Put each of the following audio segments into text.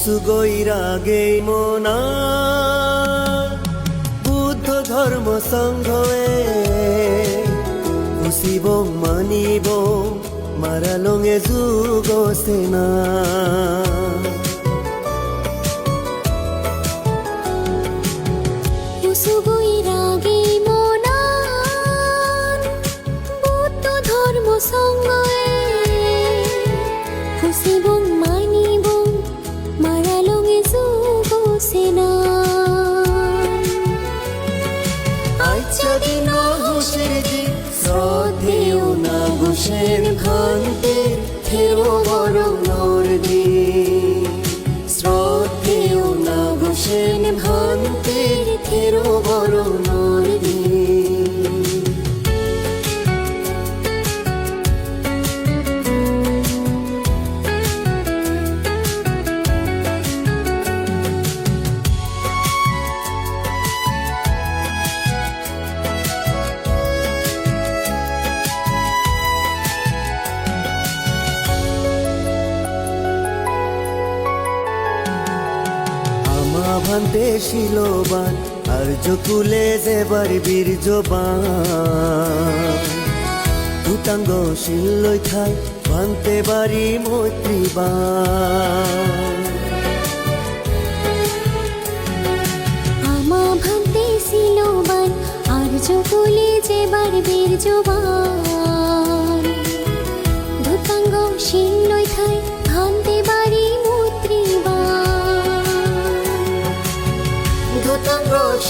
গৈরাগে মনা। বুদ্ধ ধর্ম সংঘয়ে খুচিব মানিব মারালঙে যুগ সেনা। সঙ্গে ভান্তে শিলবান আর জকুলে যেবার বীর্যবান ভূতাঙ্গ শিল্লই খাই ভান্তে বাড়ি মৈত্রীবান আমা ভান্তে সিলোবান আর যকুলে যেবার বীর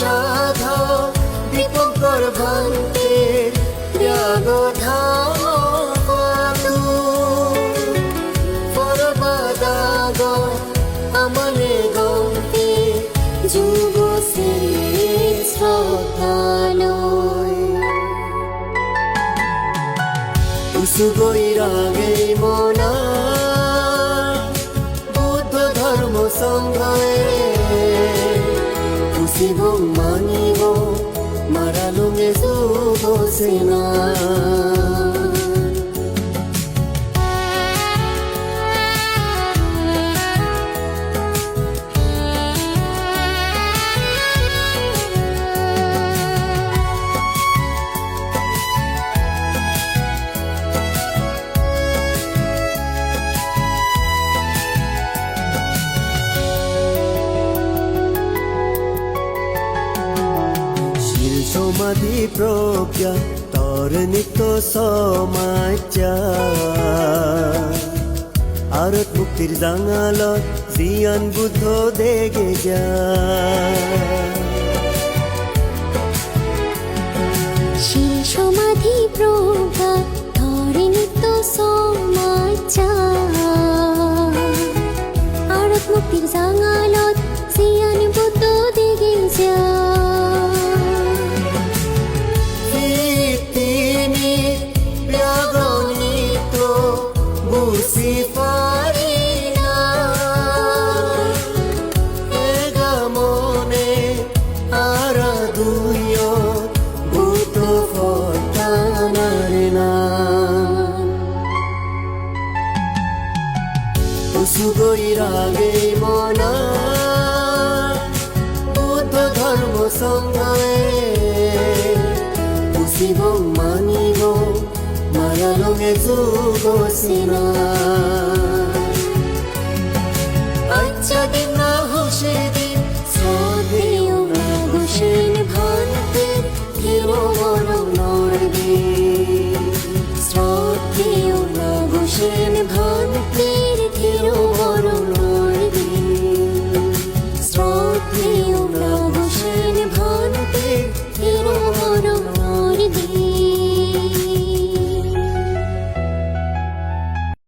সাধা দীপঙ্কর ভান্তে ত্যাগ ধাতু পরবাদাগ আমনে গন্তে যুগ উসুগই রাগে মনা, বুদ্ধ ধর্ম সংঘয়ে যুগ সমাধি প্রজ্ঞা তর নিত্য আর মুক্তির জাঙাল জিয়ান বুদ্ধ দেগে যা সমাধি বুঝি পারি না মনে আরা দুইয় ভূত না। উসুগই রাগে মনা। বুদ্ধ ধর্ম বুঝিব মানিব মারালঙে যুগ সিনা আচ্ছা দিন না হুসে দিন শ্রদ্ধেয় না ঘুষেন ভান্তে